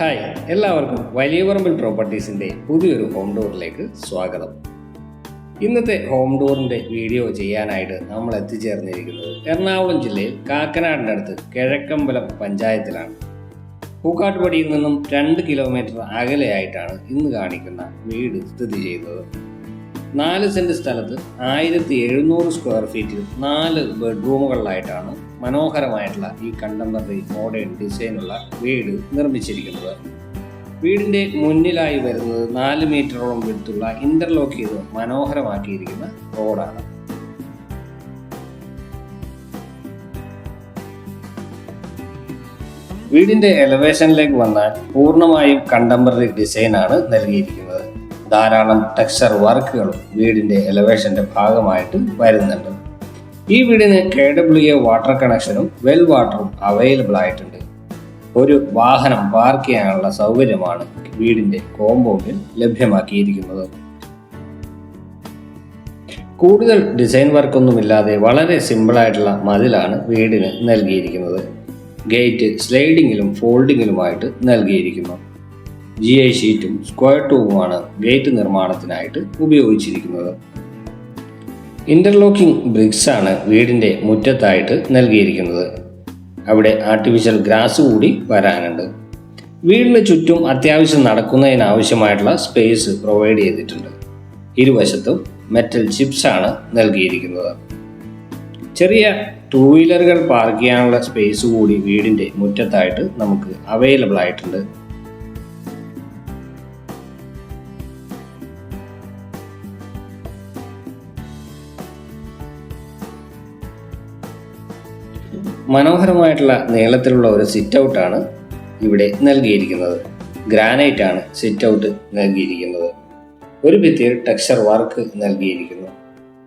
Hi എല്ലാവർക്കും വലിയ പറമ്പിൽ പ്രോപ്പർട്ടീസിന്റെ പുതിയൊരു ഹോം ടൂറിലേക്ക് സ്വാഗതം. ഇന്നത്തെ ഹോം ടൂറിന്റെ വീഡിയോ ചെയ്യാനായിട്ട് നമ്മൾ എത്തിച്ചേർന്നിരിക്കുന്നത് എറണാകുളം ജില്ലയിൽ കാക്കനാടിന്റെ അടുത്ത് കിഴക്കമ്പലം പഞ്ചായത്തിലാണ്. പൂക്കാട്ടുപടിയിൽ നിന്നും രണ്ട് കിലോമീറ്റർ അകലെയായിട്ടാണ് ഇന്ന് കാണിക്കുന്ന വീട് സ്ഥിതി ചെയ്യുന്നത്. നാല് സെന്റ് സ്ഥലത്ത് ആയിരത്തി എഴുന്നൂറ് സ്ക്വയർ ഫീറ്റിൽ നാല് ബെഡ്റൂമുകളിലായിട്ടാണ് മനോഹരമായിട്ടുള്ള ഈ കണ്ടംപററി മോഡേൺ ഡിസൈനുള്ള വീട് നിർമ്മിച്ചിരിക്കുന്നത്. വീടിന്റെ മുന്നിലായി വരുന്നത് നാല് മീറ്ററോളം വിടുത്തുള്ള ഇന്റർലോക്ക് ചെയ്ത് മനോഹരമാക്കിയിരിക്കുന്ന റോഡാണ്. വീടിന്റെ എലവേഷനിലേക്ക് വന്നാൽ പൂർണമായും കണ്ടംപററി ഡിസൈനാണ് നൽകിയിരിക്കുന്നത്. ധാരാളം ടെക്സ്ചർ വർക്കുകളും വീടിന്റെ എലവേഷന്റെ ഭാഗമായിട്ട് വരുന്നുണ്ട്. ഈ വീടിന് കെ ഡബ്ല്യു എ വാട്ടർ കണക്ഷനും വെൽ വാട്ടറും അവൈലബിൾ ആയിട്ടുണ്ട്. ഒരു വാഹനം പാർക്ക് ചെയ്യാനുള്ള സൗകര്യമാണ് വീടിന്റെ കോമ്പൗണ്ടിൽ ലഭ്യമാക്കിയിരിക്കുന്നത്. കൂടുതൽ ഡിസൈൻ വർക്കൊന്നുമില്ലാതെ വളരെ സിമ്പിളായിട്ടുള്ള മതിലാണ് വീടിന് നൽകിയിരിക്കുന്നത്. ഗേറ്റ് സ്ലൈഡിങ്ങിലും ഫോൾഡിങ്ങിലുമായിട്ട് നൽകിയിരിക്കുന്നു. ജി ഐ ഷീറ്റും സ്ക്വയർ ട്യൂബുമാണ് ഗേറ്റ് നിർമ്മാണത്തിനായിട്ട് ഉപയോഗിച്ചിരിക്കുന്നത്. ഇന്റർലോക്കിംഗ് ബ്രിക്സാണ് വീടിന്റെ മുറ്റത്തായിട്ട് നൽകിയിരിക്കുന്നത്. അവിടെ ആർട്ടിഫിഷ്യൽ ഗ്രാസ് കൂടി വരാനുണ്ട്. വീടിന് ചുറ്റും അത്യാവശ്യം നടക്കുന്നതിനാവശ്യമായിട്ടുള്ള സ്പേസ് പ്രൊവൈഡ് ചെയ്തിട്ടുണ്ട്. ഇരുവശത്തും മെറ്റൽ ചിപ്സ് ആണ് നൽകിയിരിക്കുന്നത്. ചെറിയ ടൂ വീലറുകൾ പാർക്ക് ചെയ്യാനുള്ള സ്പേസ് കൂടി വീടിന്റെ മുറ്റത്തായിട്ട് നമുക്ക് അവൈലബിൾ ആയിട്ടുണ്ട്. മനോഹരമായിട്ടുള്ള നീളത്തിലുള്ള ഒരു സിറ്റ് ഔട്ടാണ് ഇവിടെ നൽകിയിരിക്കുന്നത്. ഗ്രാനൈറ്റ് ആണ് സിറ്റ് ഔട്ട് നൽകിയിരിക്കുന്നത്. ഒരു ഭിത്തിയിൽ ടെക്സ്ചർ വർക്ക് നൽകിയിരിക്കുന്നു.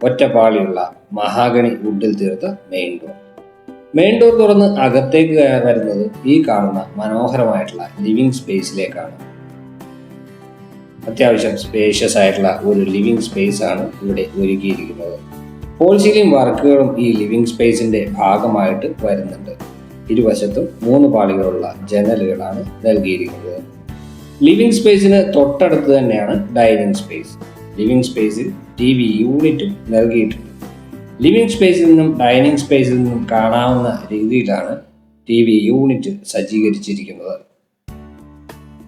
ഒറ്റപ്പാളിയുള്ള മഹാഗണി വുഡിൽ തീർത്ത മെയിൻ ഡോർ മെയിൻ ഡോർ തുറന്ന് അകത്തേക്ക് വരുന്നത് ഈ കാണുന്ന മനോഹരമായിട്ടുള്ള ലിവിംഗ് സ്പേസിലേക്കാണ് അത്യാവശ്യം സ്പേഷ്യസ് ആയിട്ടുള്ള ഒരു ലിവിംഗ് സ്പേസ് ആണ് ഇവിടെ ഒരുക്കിയിരിക്കുന്നത്. ഫോൾ സീലിംഗ് വർക്കുകളും ഈ ലിവിംഗ് സ്പേസിന്റെ ഭാഗമായിട്ട് വരുന്നുണ്ട്. ഇരുവശത്തും മൂന്ന് പാളികളുള്ള ജനലുകളാണ് നൽകിയിരിക്കുന്നത്. ലിവിംഗ് സ്പേസിന് തൊട്ടടുത്ത് തന്നെയാണ് ഡൈനിങ് സ്പേസ് ലിവിംഗ് സ്പേസിൽ ടി വി യൂണിറ്റും നൽകിയിട്ടുണ്ട്. ലിവിംഗ് സ്പേസിൽ നിന്നും ഡൈനിങ് സ്പേസിൽ നിന്നും കാണാവുന്ന രീതിയിലാണ് ടി വി യൂണിറ്റ് സജ്ജീകരിച്ചിരിക്കുന്നത്.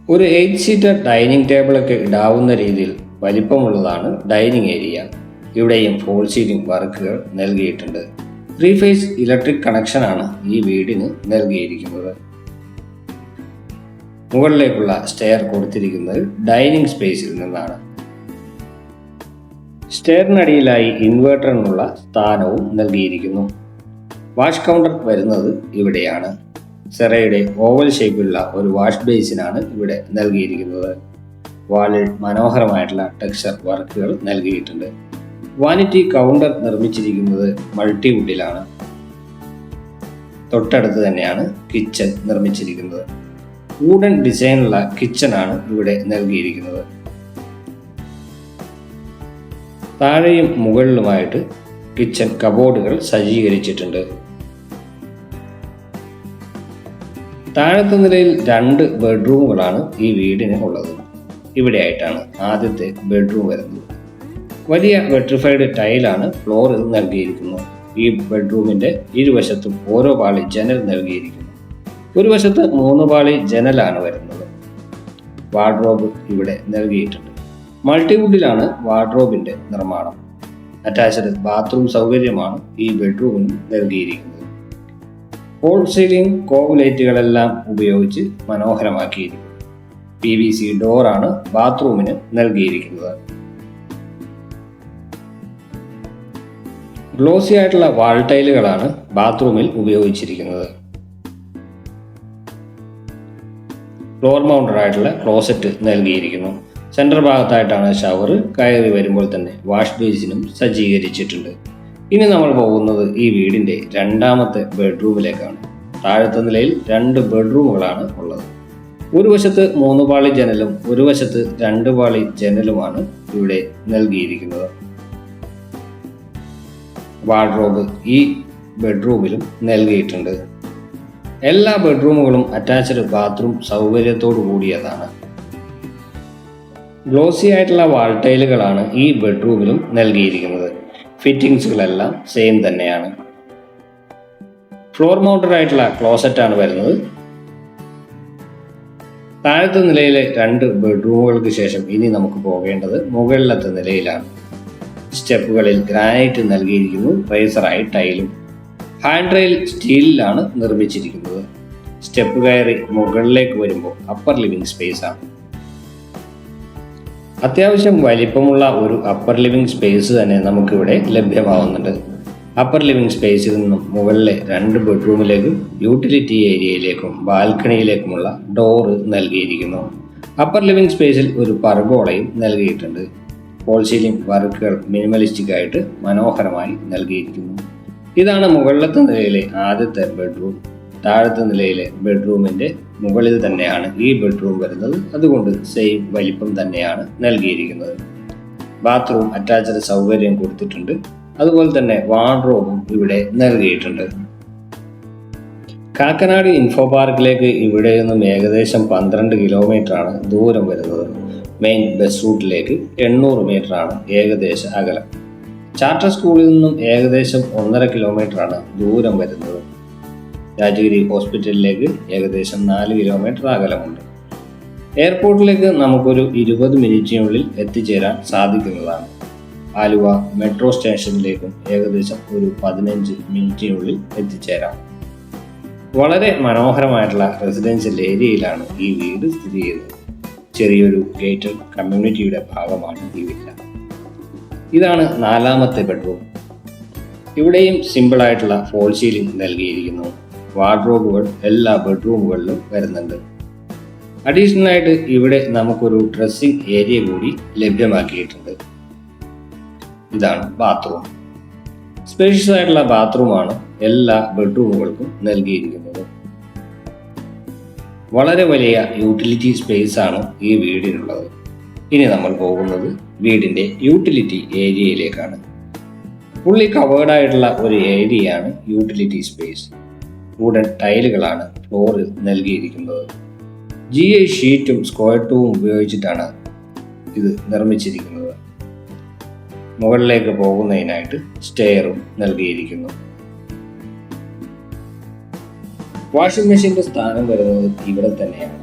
ഒരു എയ്റ്റ് സീറ്റർ ഡൈനിങ് ടേബിളൊക്കെ ഇടാവുന്ന രീതിയിൽ വലിപ്പമുള്ളതാണ് ഡൈനിങ് ഏരിയ ഇവിടെയും ഫോൾ സീലിംഗ് വർക്കുകൾ നൽകിയിട്ടുണ്ട്. ത്രീ ഫേസ് ഇലക്ട്രിക് കണക്ഷനാണ് ഈ വീടിന് നൽകിയിരിക്കുന്നത്. മുകളിലേക്കുള്ള സ്റ്റെയർ കൊടുത്തിരിക്കുന്നത് ഡൈനിങ് സ്പേസിൽ നിന്നാണ്. സ്റ്റെയറിനടിയിലായി ഇൻവേർട്ടറിനുള്ള സ്ഥാനവും നൽകിയിരിക്കുന്നു. വാഷ് കൗണ്ടർ വരുന്നത് ഇവിടെയാണ്. സെറയുടെ ഓവൽ ഷേപ്പിലുള്ള ഒരു വാഷ് ബേസിനാണ് ഇവിടെ നൽകിയിരിക്കുന്നത്. വാളിൽ മനോഹരമായിട്ടുള്ള ടെക്സ്ചർ വർക്കുകൾ നൽകിയിട്ടുണ്ട്. വാനിറ്റി കൗണ്ടർ നിർമ്മിച്ചിരിക്കുന്നത് മൾട്ടിവുഡിലാണ് തൊട്ടടുത്ത് തന്നെയാണ് കിച്ചൺ നിർമ്മിച്ചിരിക്കുന്നത്. വൂഡൻ ഡിസൈനുള്ള കിച്ചണാണ് ഇവിടെ നൽകിയിരിക്കുന്നത്. താഴെയും മുകളിലുമായിട്ട് കിച്ചൺ കബോർഡുകൾ സജ്ജീകരിച്ചിട്ടുണ്ട്. താഴത്തെ നിലയിൽ രണ്ട് ബെഡ്റൂമുകളാണ് ഈ വീടിന് ഉള്ളത്. ഇവിടെയായിട്ടാണ് ആദ്യത്തെ ബെഡ്റൂം വരുന്നത്. വലിയ വെട്രിഫൈഡ് ടൈലാണ് ഫ്ലോറിൽ നൽകിയിരിക്കുന്നത്. ഈ ബെഡ്റൂമിന്റെ ഇരുവശത്തും ഓരോ പാളി ജനൽ നൽകിയിരിക്കുന്നു. ഒരു വശത്ത് മൂന്ന് പാളി ജനലാണ് വരുന്നത്. വാർഡ്രോബ് ഇവിടെ നൽകിയിട്ടുണ്ട്. മൾട്ടിവുഡിലാണ് വാർഡ്രോബിന്റെ നിർമ്മാണം. അറ്റാച്ച്ഡ് ബാത്റൂം സൗകര്യമാണ് ഈ ബെഡ്റൂമിന് നൽകിയിരിക്കുന്നത്. ഹോൾ സീലിംഗ് കോവുലൈറ്റുകളെല്ലാം ഉപയോഗിച്ച് മനോഹരമാക്കിയിരിക്കുന്നു. പി വി സി ഡോറാണ് ബാത്റൂമിന് നൽകിയിരിക്കുന്നത്. ഗ്ലോസി ആയിട്ടുള്ള വാൾ ടൈലുകളാണ് ബാത്റൂമിൽ ഉപയോഗിച്ചിരിക്കുന്നത്. ഫ്ലോർ മൗണ്ടഡ് ആയിട്ടുള്ള ക്ലോസറ്റ് നൽകിയിരിക്കുന്നു. സെൻട്രൽ ഭാഗത്തായിട്ടാണ് ഷവർ കയറി വരുമ്പോൾ തന്നെ വാഷ് ബേസിനും സജ്ജീകരിച്ചിട്ടുണ്ട്. ഇനി നമ്മൾ പോകുന്നത് ഈ വീടിന്റെ രണ്ടാമത്തെ ബെഡ്റൂമിലേക്കാണ് താഴത്തെ നിലയിൽ രണ്ട് ബെഡ്റൂമുകളാണ് ഉള്ളത്. ഒരു വശത്ത് മൂന്ന് പാളി ജനലും ഒരു വശത്ത് രണ്ട് പാളി ജനലുമാണ് ഇവിടെ നൽകിയിരിക്കുന്നത്. വാർഡ്രോബ് ഈ ബെഡ്റൂമിലും നൽകിയിട്ടുണ്ട്. എല്ലാ ബെഡ്റൂമുകളും അറ്റാച്ച്ഡ് ബാത്റൂം സൗകര്യത്തോടു കൂടിയതാണ്. ഗ്ലോസി ആയിട്ടുള്ള വാൾട്ടൈലുകളാണ് ഈ ബെഡ്റൂമിലും നൽകിയിരിക്കുന്നത്. ഫിറ്റിങ്സുകളെല്ലാം സെയിം തന്നെയാണ്. ഫ്ലോർ മൗണ്ടഡ് ആയിട്ടുള്ള ക്ലോസറ്റാണ് വരുന്നത്. താഴത്തെ നിലയിലെ രണ്ട് ബെഡ്റൂമുകൾക്ക് ശേഷം ഇനി നമുക്ക് പോകേണ്ടത് മുകളിലത്തെ നിലയിലാണ്. സ്റ്റെപ്പുകളിൽ ഗ്രാനൈറ്റ് നൽകിയിരിക്കുന്നു റേസറായി ടൈലും. ഹാൻഡ് റെയിൽ സ്റ്റീലിലാണ് നിർമ്മിച്ചിരിക്കുന്നത്. സ്റ്റെപ്പ് കയറി മുകളിലേക്ക് വരുമ്പോൾ അപ്പർ ലിവിംഗ് സ്പേസ് ആണ് അത്യാവശ്യം വലിപ്പമുള്ള ഒരു അപ്പർ ലിവിംഗ് സ്പേസ് തന്നെ നമുക്കിവിടെ ലഭ്യമാവുന്നുണ്ട്. അപ്പർ ലിവിംഗ് സ്പേസിൽ നിന്നും മുകളിലെ രണ്ട് ബെഡ്റൂമിലേക്കും യൂട്ടിലിറ്റി ഏരിയയിലേക്കും ബാൽക്കണിയിലേക്കുമുള്ള ഡോറ് നൽകിയിരിക്കുന്നു. അപ്പർ ലിവിംഗ് സ്പേസിൽ ഒരു പർഗോളയും നൽകിയിട്ടുണ്ട്. പോൾ സീലിംഗ് വർക്കുകൾ മിനിമലിസ്റ്റിക് ആയിട്ട് മനോഹരമായി നൽകിയിരിക്കുന്നു. ഇതാണ് മുകളിലത്തെ നിലയിലെ ആദ്യത്തെ ബെഡ്റൂം താഴത്തെ നിലയിലെ ബെഡ്റൂമിന്റെ മുകളിൽ തന്നെയാണ് ഈ ബെഡ്റൂം വരുന്നത്. അതുകൊണ്ട് സെയിം വലിപ്പം തന്നെയാണ് നൽകിയിരിക്കുന്നത്. ബാത്റൂം അറ്റാച്ച്ഡ് സൗകര്യം കൊടുത്തിട്ടുണ്ട്. അതുപോലെ തന്നെ വാർഡ്രോബും ഇവിടെ നൽകിയിട്ടുണ്ട്. കാക്കനാട് ഇൻഫോ പാർക്കിലേക്ക് ഇവിടെ നിന്നും ഏകദേശം പന്ത്രണ്ട് കിലോമീറ്റർ ആണ് ദൂരം വരുന്നത്. മെയിൻ ബസ് റൂട്ടിലേക്ക് എണ്ണൂറ് ആണ് ഏകദേശ അകലം. ചാർട്ടർ സ്കൂളിൽ നിന്നും ഏകദേശം ഒന്നര കിലോമീറ്റർ ആണ് ദൂരം വരുന്നത്. രാജഗിരി ഹോസ്പിറ്റലിലേക്ക് ഏകദേശം നാല് കിലോമീറ്റർ അകലമുണ്ട്. എയർപോർട്ടിലേക്ക് നമുക്കൊരു ഇരുപത് മിനിറ്റിനുള്ളിൽ എത്തിച്ചേരാൻ സാധിക്കുന്നതാണ്. ആലുവ മെട്രോ സ്റ്റേഷനിലേക്കും ഏകദേശം ഒരു പതിനഞ്ച് മിനിറ്റിനുള്ളിൽ എത്തിച്ചേരാം. വളരെ മനോഹരമായിട്ടുള്ള റെസിഡൻഷ്യൽ ഏരിയയിലാണ് ഈ വീട് സ്ഥിതി ചെയ്യുന്നത്. ചെറിയൊരു ഗേറ്റഡ് കമ്മ്യൂണിറ്റിയുടെ ഭാഗമാണ് ഈ വില്ല ഇതാണ് നാലാമത്തെ ബെഡ്റൂം ഇവിടെയും സിമ്പിളായിട്ടുള്ള ഫോൾ സീലിംഗ് നൽകിയിരിക്കുന്നു. വാർഡ്രോബുകൾ എല്ലാ ബെഡ്റൂമുകളിലും വരുന്നുണ്ട്. അഡീഷണൽ ആയിട്ട് ഇവിടെ നമുക്കൊരു ഡ്രസ്സിംഗ് ഏരിയ കൂടി ലഭ്യമാക്കിയിട്ടുണ്ട്. ഇതാണ് ബാത്റൂം സ്പേഷ്യസ് ആയിട്ടുള്ള ബാത്റൂമാണ് എല്ലാ ബെഡ്റൂമുകൾക്കും നൽകിയിരിക്കുന്നത്. വളരെ വലിയ യൂട്ടിലിറ്റി സ്പേസ് ആണ് ഈ വീടിനുള്ളത്. ഇനി നമ്മൾ പോകുന്നത് വീടിന്റെ യൂട്ടിലിറ്റി ഏരിയയിലേക്കാണ് ഫുള്ളി കവേർഡ് ആയിട്ടുള്ള ഒരു ഏരിയയാണ് യൂട്ടിലിറ്റി സ്പേസ് വുഡൻ ടൈലുകളാണ് ഫ്ലോറിൽ നൽകിയിരിക്കുന്നത്. ജി ഐ ഷീറ്റും സ്ക്വയർട്ടും ഉപയോഗിച്ചിട്ടാണ് ഇത് നിർമ്മിച്ചിരിക്കുന്നത്. മുകളിലേക്ക് പോകുന്നതിനായിട്ട് സ്റ്റെയറും നൽകിയിരിക്കുന്നു. വാഷിംഗ് മെഷീന്റെ സ്ഥാനം വരുന്നത് ഇവിടെ തന്നെയാണ്.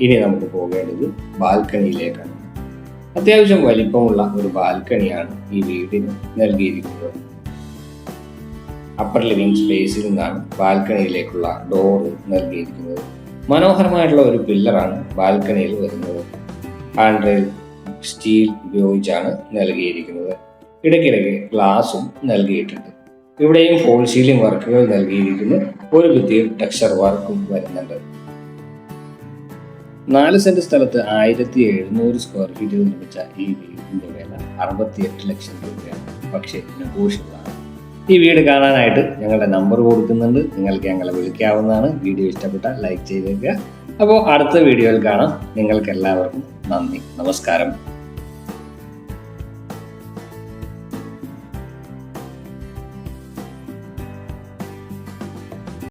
ഇനി നമുക്ക് പോകേണ്ടത് ബാൽക്കണിയിലേക്കാണ്. അത്യാവശ്യം വലിപ്പമുള്ള ഒരു ബാൽക്കണിയാണ് ഈ വീടിന് നൽകിയിരിക്കുന്നത്. അപ്പർ ലിവിംഗ് സ്പേസിൽ നിന്നാണ് ബാൽക്കണിയിലേക്കുള്ള ഡോറ് നൽകിയിരിക്കുന്നത്. മനോഹരമായിട്ടുള്ള ഒരു പില്ലറാണ് ബാൽക്കണിയിൽ വരുന്നത്. ആൻഡ്രയിൽ സ്റ്റീൽ ഉപയോഗിച്ചാണ് നൽകിയിരിക്കുന്നത്. ഇടയ്ക്കിടയ്ക്ക് ഗ്ലാസും നൽകിയിട്ടുണ്ട്. ഇവിടെയും ഫോൾ സീലിംഗ് വർക്കുകൾ നൽകിയിരിക്കുന്നു. ഒരു ഭിത്തിയിൽ ടെക്സ്ചർ വർക്കും വരുന്നുണ്ട്. നാല് സെന്റ് സ്ഥലത്ത് ആയിരത്തി എഴുന്നൂറ് സ്ക്വയർ ഫീറ്റിൽ നിർമ്മിച്ച ഈ വീടിന്റെ വില അറുപത്തിയെട്ട് ലക്ഷം രൂപയാണ്. പക്ഷേ നെഗോഷ്യബിളാണ് ഈ വീട് കാണാനായിട്ട് ഞങ്ങളുടെ നമ്പർ കൊടുക്കുന്നുണ്ട്. നിങ്ങൾക്ക് ഞങ്ങളെ വിളിക്കാവുന്നതാണ്. വീഡിയോ ഇഷ്ടപ്പെട്ടാൽ ലൈക്ക് ചെയ്തേക്കുക അപ്പോൾ അടുത്ത വീഡിയോയിൽ കാണാം. നിങ്ങൾക്ക് എല്ലാവർക്കും നന്ദി. നമസ്കാരം.